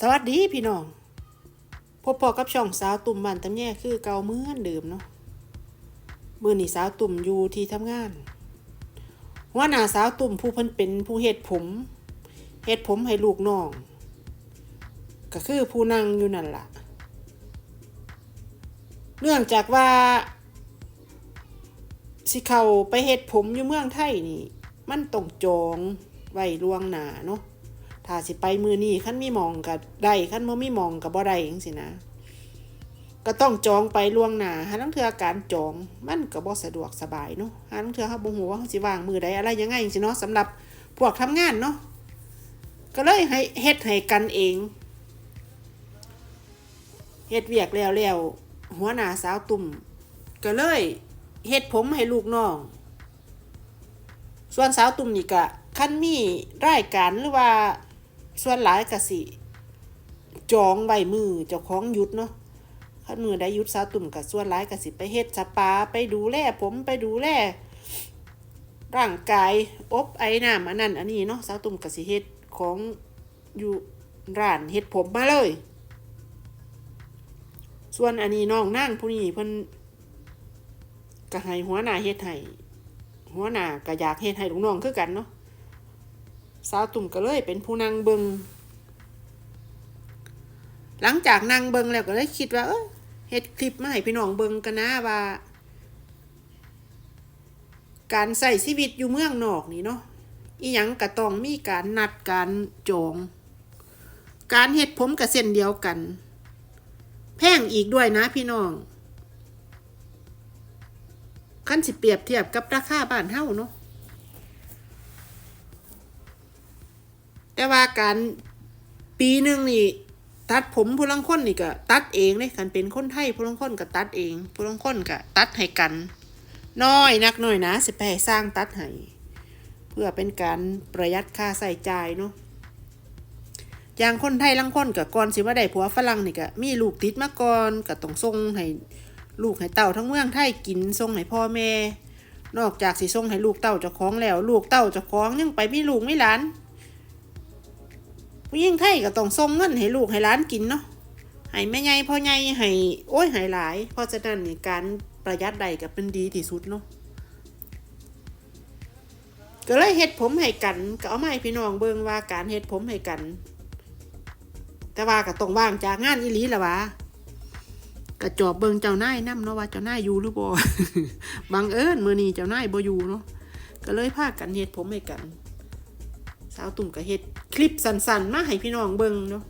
สวัสดีพี่น้อง พบพอกับช่องสาวตุ่มบ้านตำแย่คือเก่าเมื่อนเดิมเนาะมื่อนี่สาวตุ่มอยู่ที่ทำงานหัวหน้าสาวตุ่มผู้เพิ่นเป็นผู้เฮ็ดผมเฮ็ดผมให้ลูกน้อง ก็คือผู้นั่งอยู่นั่นล่ะ เนื่องจากว่า สิเขาไปเฮ็ดผมอยู่เมืองไทยนี่ มันต้องจองไว้ล่วงหน้าเนาะ ถ้าสิไปมือนี้ขั้นมีมองกับได้ขั้นบ่มีมองกับบ่ได้จังซี่นะ ก็ต้องจองไปล่วงหน้าหาลังเทือการจองมันก็บ่สะดวกสบายเนาะหาลังเทือเฮาบ่ฮู้ว่าเฮาสิวางมือใดอะไรยังไงจังซี่เนาะสำหรับพวกทำงานเนาะก็เลยให้เฮ็ดให้กันเองเฮ็ดเวียกแล้วแล้วหัวหน้าสาวตุ่มก็เลยเฮ็ดผมให้ลูกน้อง ส่วนสาวตุ่มนี่ก็คันมีรายการหรือว่า ส่วนหลายก็สิจองใบมือเจ้าของหยุดเนาะคันมือได้หยุดสาวตุ่มกับส่วนหลายก็สิไปเฮ็ดสปาไปดูแลผมไปดูแลร่างกายอบไอ้น้ำอันนั้นอันนี้เนาะสาวตุ่มก็สิเฮ็ดของอยู่ร้านเฮ็ดผมมาเลย ส่วนอันนี้น้องนั่งผู้นี้เพิ่นก็ให้หัวหน้าเฮ็ดให้หัวหน้าก็อยากเฮ็ดให้ลูกน้องคือกันเนาะ สาวตุ่มก็เลยเป็นผู้นางเบิงหลังจากนางเบิงแล้วก็เลยคิดว่า เออเฮ็ดคลิปมาให้พี่น้องเบิงกันนะว่า การใส่ชีวิตอยู่เมืองนอกนี่เนาะอีหยังก็ต้องมีการนัดการจอง การเฮ็ดผมกับเส้นเดียวกัน แพงอีกด้วยนะพี่น้องขั้นสิเปรียบเทียบกับราคาบ้านเฮ้าเนาะ แต่ว่าการปีหนึ่งนี่ตัดผมผู้ลังคนนี่ก็ตัดเองเลยกันเป็นคนไทยผู้ลังคนก็ตัดเองผู้ลังคนก็ตัดให้กัน น้อยนักน้อยนะสิไปสร้างตัดให้เพื่อเป็นการประหยัดค่าใส่จ่ายเนาะอย่างคนไทยลังคนกับก่อนสิว่าได้ผัวฝรั่งนี่ก็มีลูกติดมาก่อนก็ต้องส่งให้ลูกให้เต่าทั้งเมืองไทยกินส่งให้พ่อแม่ นอกจากสิส่งให้ลูกเต่าเจ้าของแล้ว ลูกเต่าเจ้าของยังไปมีลูกไม่หลาน ผู้หญิงไทยก็ต้องส่งเงินให้ลูกให้หล้านกินเนาะให้แม่ใหญ่พ่อใหญ่ให้โอ้ยให้หลาย เพราะฉะนั้นนี่การประหยัดใดก็เป็นดีที่สุดเนาะก็เลยเฮ็ดผมให้กันก็เอามาให้พี่น้องเบิ่งว่าการเฮ็ดผมให้กัน แต่ว่าก็ต้องว่างจากงานอีหลีละวะก็จอบเบิ่งเจ้านายนํเนาะว่าเจ้านายอยู่หรือบ่บังเอิญมื้อนี้เจ้านายบ่อยู่เนาะก็เลยพากันเฮ็ดผมให้กัน สาวตุ่มก็เฮ็ดคลิปสั้นๆ มาให้พี่น้องเบิ่งเนาะ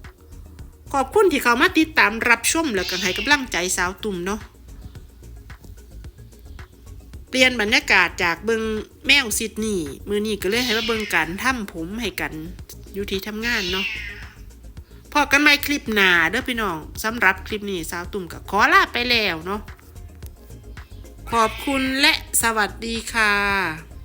ขอบคุณที่เข้ามาติดตามรับชมแล้วก็ให้กำลังใจสาวตุ่มเนาะเปลี่ยนบรรยากาศจากเบิงแมวซิดนีย์มือนี้ก็เลยให้มาเบิงการทำผมให้กันอยู่ที่ทำงานเนาะพอกันใหม่คลิปหน้าเด้อพี่น้องสำหรับคลิปนี้สาวตุ่มก็ขอลาไปแล้วเนาะขอบคุณและสวัสดีค่ะ